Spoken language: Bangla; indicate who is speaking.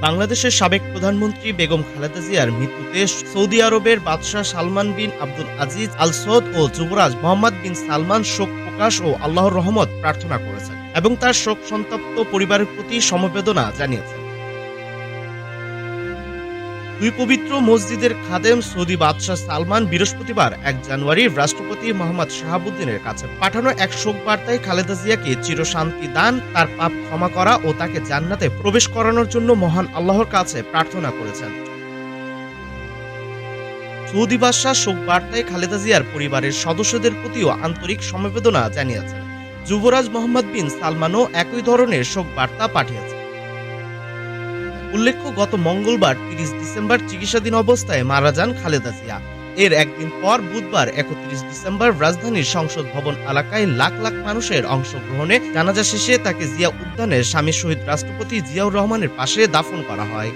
Speaker 1: বাংলাদেশের সাবেক প্রধানমন্ত্রী বেগম খালেদা জিয়ার মৃত্যুতে সৌদি আরবের বাদশাহ সালমান বিন আব্দুল আজিজ আল সৌদ ও যুবরাজ মোহাম্মদ বিন সালমান শোক প্রকাশ ও আল্লাহর রহমত প্রার্থনা করেছেন এবং তার শোক সন্তপ্ত পরিবারের প্রতি সমবেদনা জানিয়েছেন। দুই পবিত্র মসজিদের খাদেম সৌদি বাদশাহ সালমান বৃহস্পতিবার এক জানুয়ারি রাষ্ট্রপতি মোহাম্মদ শাহাবুদ্দিনের কাছে পাঠানো এক শোক বার্তায় খালেদা জিয়াকে চিরশান্তি দান, তার পাপ ক্ষমা করা ও তাকে জান্নাতে প্রবেশ করানোর জন্য মহান আল্লাহর কাছে প্রার্থনা করেছেন। সৌদি বাদশাহ শোক বার্তায় খালেদা জিয়ার পরিবারের সদস্যদের প্রতিও আন্তরিক সমবেদনা জানিয়েছেন। যুবরাজ মোহাম্মদ বিন সালমানও একই ধরনের শোক বার্তা পাঠিয়েছেন। উল্লেখ্য, গত মঙ্গলবার তিরিশ ডিসেম্বর চিকিৎসাধীন অবস্থায় মারা যান খালেদা জিয়া। এর একদিন পর বুধবার একত্রিশ ডিসেম্বর রাজধানীর সংসদ ভবন এলাকায় লাখ লাখ মানুষের অংশগ্রহণে জানাজা শেষে তাকে জিয়া উদ্যানের স্বামী শহীদ রাষ্ট্রপতি জিয়াউর রহমানের পাশে দাফন করা হয়।